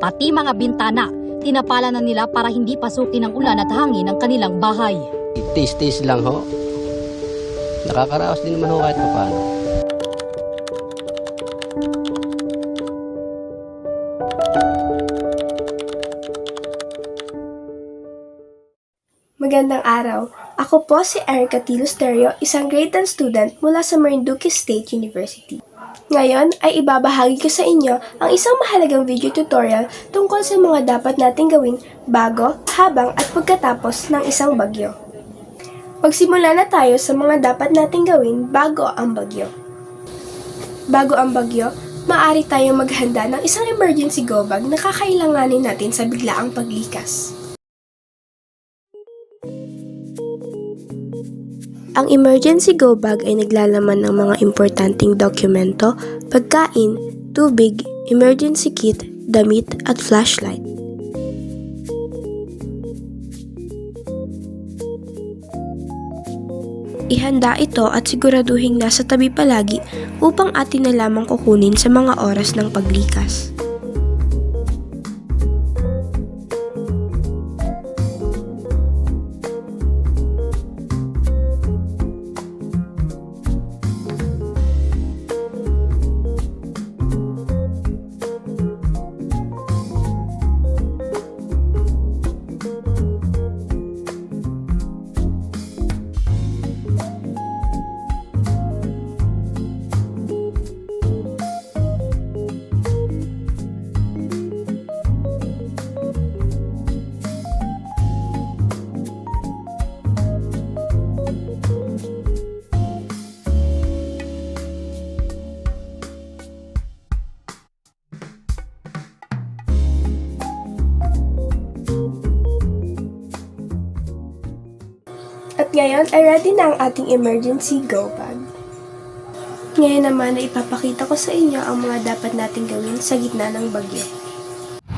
pati mga bintana. Tinapala na nila para hindi pasukin ng ulan at hangin ang kanilang bahay. Tis-tis lang ho. Nakakaraos din naman ho kahit paano. Magandang araw. Ako po si Erica Tilusterio, isang grade 10 student mula sa Marinduque State University. Ngayon ay ibabahagi ko sa inyo ang isang mahalagang video tutorial tungkol sa mga dapat nating gawin bago, habang at pagkatapos ng isang bagyo. Magsimula na tayo sa mga dapat nating gawin bago ang bagyo. Bago ang bagyo, maaari tayong maghanda ng isang emergency go bag na kakailanganin natin sa biglaang paglikas. Ang emergency go bag ay naglalaman ng mga importanteng dokumento, pagkain, tubig, emergency kit, damit at flashlight. Ihanda ito at siguraduhin nasa tabi palagi upang atin na lamang kukunin sa mga oras ng paglikas. At ngayon ay ready na ang ating emergency go bag. Ngayon naman ay ipapakita ko sa inyo ang mga dapat nating gawin sa gitna ng bagyo.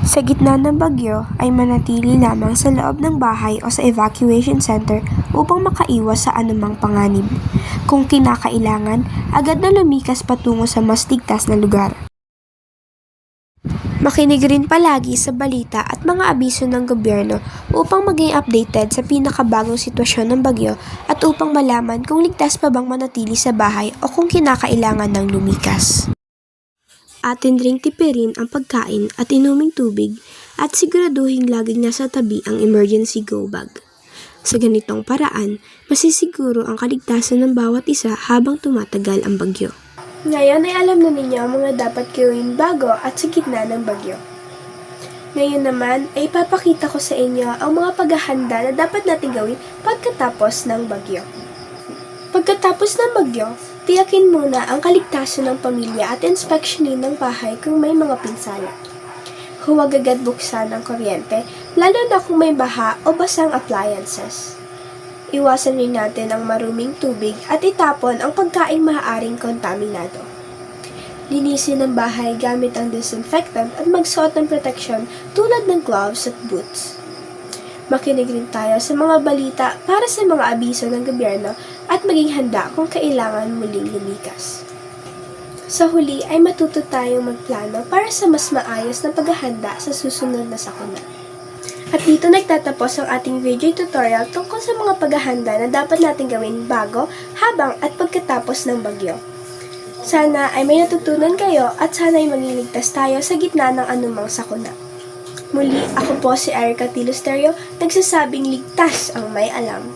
Sa gitna ng bagyo ay manatili lamang sa loob ng bahay o sa evacuation center upang makaiwas sa anumang panganib. Kung kinakailangan, agad na lumikas patungo sa mas ligtas na lugar. Makinig rin palagi sa balita at mga abiso ng gobyerno upang maging updated sa pinakabagong sitwasyon ng bagyo at upang malaman kung ligtas pa bang manatili sa bahay o kung kinakailangan ng lumikas. Atin ring tipirin ang pagkain at inuming tubig at siguraduhin laging nasa tabi ang emergency go bag. Sa ganitong paraan, masisiguro ang kaligtasan ng bawat isa habang tumatagal ang bagyo. Ngayon ay alam na ninyo ang mga dapat gawin bago at sa gitna ng bagyo. Ngayon naman ay ipapakita ko sa inyo ang mga paghahanda na dapat natin gawin pagkatapos ng bagyo. Pagkatapos ng bagyo, tiyakin muna ang kaligtasan ng pamilya at inspeksyonin ng bahay kung may mga pinsala. Huwag agad buksan ang kuryente, lalo na kung may baha o basang appliances. Iwasan rin natin ang maruming tubig at itapon ang pagkaing maaaring kontaminado. Linisin ang bahay gamit ang disinfectant at magsuot ng proteksyon tulad ng gloves at boots. Makinig rin tayo sa mga balita para sa mga abiso ng gobyerno at maging handa kung kailangan muling lumikas. Sa huli ay matuto tayong magplano para sa mas maayos na paghahanda sa susunod na sakuna. At dito nagtatapos ang ating video tutorial tungkol sa mga paghahanda na dapat natin gawin bago, habang at pagkatapos ng bagyo. Sana ay may natutunan kayo at sana ay magiligtas tayo sa gitna ng anumang sakuna. Muli, ako po si Erica Tilusterio, nagsasabing ligtas ang may alam.